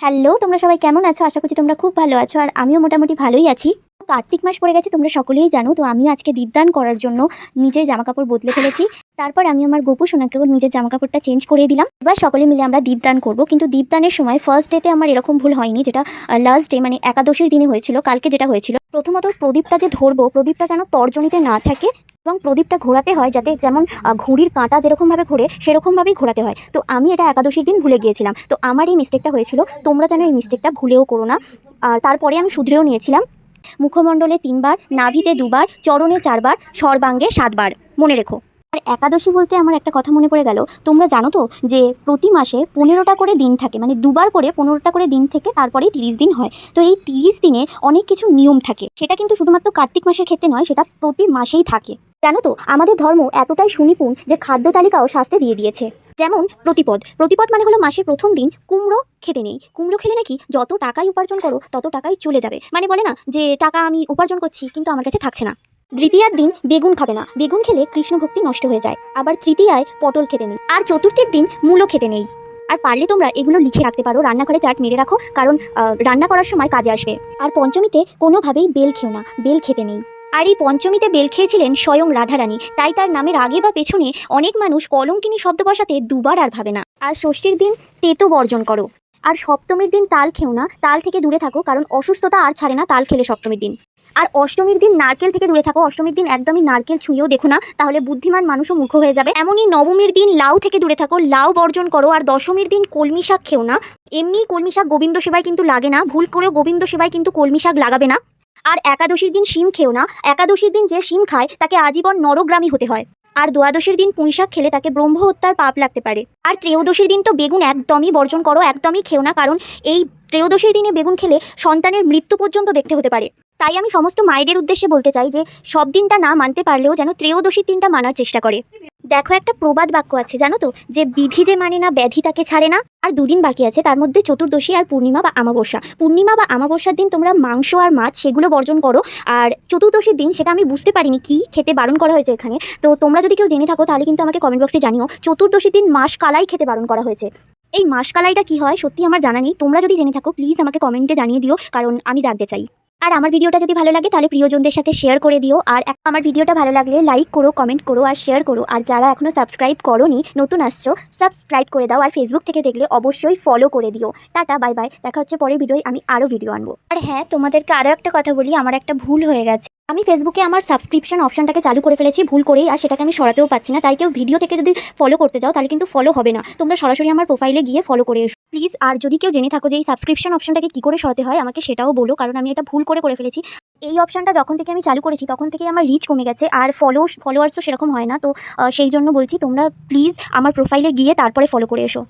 Hello, তোমরা সবাই কেমন আছো? আশা করছি তোমরা খুব ভালো আছো, আর আমিও মোটামুটি ভালোই আছি। কার্তিক মাস পড়ে গেছে, তোমরা সকলেই জানো, তো আমিও আজকে দীপদান করার জন্য নিজের জামাকাপড় বদলে ফেলেছি। তারপর আমি আমার গোপু সোনাকেও নিজের জামাকাপড়টা চেঞ্জ করে দিলাম। এবার সকলে মিলে আমরা দীপদান করব, কিন্তু দীপদানের সময় ফার্স্ট ডেতে আমার এরকম ভুল হয়নি, যেটা লাস্ট ডে মানে একাদশীর দিনে হয়েছিল, কালকে যেটা হয়েছিল। প্রথমত প্রদীপটা যে ধরবো, প্রদীপটা যেন তর্জনীতে না থাকে এবং প্রদীপটা ঘোরাতে হয় যাতে যেমন ঘুড়ির কাঁটা যেরকমভাবে ঘোরে, সেরকমভাবেই ঘোরাতে হয়। তো আমি এটা একাদশীর দিন ভুলে গিয়েছিলাম। তো আমার এই মিস্টেকটা হয়েছিল, তোমরা যেন এই মিস্টেকটা ভুলেও করো না। আর তারপরে আমি শুধরেও নিয়েছিলাম। মুখমণ্ডলে তিনবার, নাভিতে দুবার, চরণে চারবার, সর্বাঙ্গে সাতবার। মনে রেখো। আর একাদশী বলতে আমার একটা কথা মনে পড়ে গেল। তোমরা জানো তো যে প্রতি মাসে পনেরোটা করে দিন থাকে। মানে দুবার করে পনেরোটা করে দিন থেকে তারপরেই তিরিশ দিন হয়। তো এই তিরিশ দিনে অনেক কিছু নিয়ম থাকে। সেটা কিন্তু শুধুমাত্র কার্তিক মাসের ক্ষেত্রে নয়, সেটা প্রতি মাসেই থাকে। জানো তো, আমাদের ধর্ম এতটাই সুনিপুণ যে খাদ্য তালিকাও শাস্তে দিয়ে দিয়েছে। যেমন প্রতিপদ। প্রতিপদ মানে হলো মাসের প্রথম দিন, কুমড়ো খেতে নেই। কুমড়ো খেলে নাকি যত টাকাই উপার্জন করো, তত টাকাই চলে যাবে। মানে বলে না যে, টাকা আমি উপার্জন করছি, কিন্তু আমার কাছে থাকছে না। দ্বিতীয়ার দিন বেগুন খাবে না। বেগুন খেলে কৃষ্ণ ভক্তি নষ্ট হয়ে যায়। আবার তৃতীয়ায় পটল খেতে নেই। আর চতুর্থের দিন মূলো খেতে নেই। আর পারলে তোমরা এগুলো লিখে রাখতে পারো। রান্নাঘরে চাট মেরে রাখো, কারণ রান্না করার সময় কাজে আসবে। আর পঞ্চমীতে কোনোভাবেই বেল খেও না। বেল খেতে নেই। আর এই পঞ্চমীতে বেল খেয়েছিলেন স্বয়ং রাধারানী। তাই তার নামের আগে বা পেছনে অনেক মানুষ কলঙ্কিনী শব্দ বসাতে দুবার আর ভাবে না। আর ষষ্ঠীর দিন তেতো বর্জন করো। আর সপ্তমীর দিন তাল খেও না, তাল থেকে দূরে থাকো, কারণ অসুস্থতা আর ছাড়ে না তাল খেলে সপ্তমীর দিন। আর অষ্টমীর দিন নারকেল থেকে দূরে থাকো, অষ্টমীর দিন একদমই নারকেল ছুঁয়েও দেখো না, তাহলে বুদ্ধিমান মানুষও মূর্খ হয়ে যাবে। এমনই নবমীর দিন লাউ থেকে দূরে থাকো, লাউ বর্জন করো, আর দশমীর দিন কলমি শাক খেও না। এমনি কলমি শাক গোবিন্দ সেবায় কিন্তু লাগে না, ভুল করেও গোবিন্দ সেবায় কিন্তু কলমি শাক লাগাবে না। আর একাদশীর দিন শিম খেও না। একাদশীর দিন যে শিম খায়, তাকে আজীবন নরগ্রামী হতে হয়। আর দ্বাদশীর দিন পুঁইশাক খেলে তাকে ব্রহ্ম হত্যার পাপ লাগতে পারে। আর ত্রয়োদশীর দিন তো বেগুন একদমই বর্জন করো, একদমই খেও না, কারণ এই ত্রয়োদশীর দিনে বেগুন খেলে সন্তানের মৃত্যু পর্যন্ত দেখতে হতে পারে। তাই আমি সমস্ত মায়েদের উদ্দেশ্যে বলতে চাই যে, সব দিনটা না মানতে পারলেও যেন ত্রয়োদশীর দিনটা মানার চেষ্টা করে। দেখো একটা প্রবাদ বাক্য আছে, জানো তো? যে বিধি যে মানে না, ব্যাধি তাকে ছাড়ে না। আর দুদিন বাকি আছে, তার মধ্যে চতুর্দশী আর পূর্ণিমা বা আমাবস্যা। পূর্ণিমা বা আমাবস্যার দিন তোমরা মাংস আর মাছ সেগুলো বর্জন করো। আর চতুর্দশীর দিন সেটা আমি বুঝতে পারিনি, কি খেতে বারণ করা হয়েছে এখানে। তো তোমরা যদি কেউ জেনে থাকো, তাহলে কিন্তু আমাকে কমেন্ট বক্সে জানিও। চতুর্দশীর দিন মাস কালাই খেতে বারণ করা হয়েছে। এই মাস কালাইটা কি হয়? সত্যি আমার জানা নেই। তোমরা যদি জেনে থাকো প্লিজ আমাকে কমেন্টে জানিয়ে দিও, কারণ আমি জানতে চাই। আর আমার ভিডিওটা যদি ভালো লাগে, তাহলে প্রিয়জনদের সাথে শেয়ার করে দিও। আর আমার ভিডিওটা ভালো লাগলে লাইক করো কমেন্ট করো আর শেয়ার করো। আর যারা এখনও সাবস্ক্রাইব করোনি, নতুন আসছো সাবস্ক্রাইব করে দাও। আর ফেসবুক থেকে দেখলে অবশ্যই ফলো করে দিও। টাটা বাই বাই দেখা হচ্ছে পরের ভিডিওয় আমি আরও ভিডিও আনব। আর হ্যাঁ তোমাদেরকে আরও একটা কথা বলি। আমার একটা ভুল হয়ে গেছে। আমি ফেসবুকে আমার সাবস্ক্রিপশন অপশনটাকে চালু করে ফেলেছি, ভুল করেই, আর সেটাকে আমি সরাতেও পাচ্ছি না। তাই কেউ ভিডিও থেকে যদি ফলো করতে যাও, তাহলে কিন্তু ফলো হবে না। তোমরা সরাসরি আমার প্রোফাইলে গিয়ে ফলো করে এসো। প্লিজ আর যদি কেউ জেনে থাকো যে এই সাবস্ক্রিপশন অপশনটাকে কী করে সরাতে হয়, আমাকে সেটাও বলো, কারণ আমি এটা ভুল করে করে ফেলেছি। এই অপশনটা যখন থেকে আমি চালু করেছি, তখন থেকে আমার রিচ কমে গেছে, আর ফলো ফলোয়ার্সও সেরকম হয় না। তো সেই জন্য বলছি, তোমরা প্লিজ আমার প্রোফাইলে গিয়ে তারপরে ফলো করে এসো।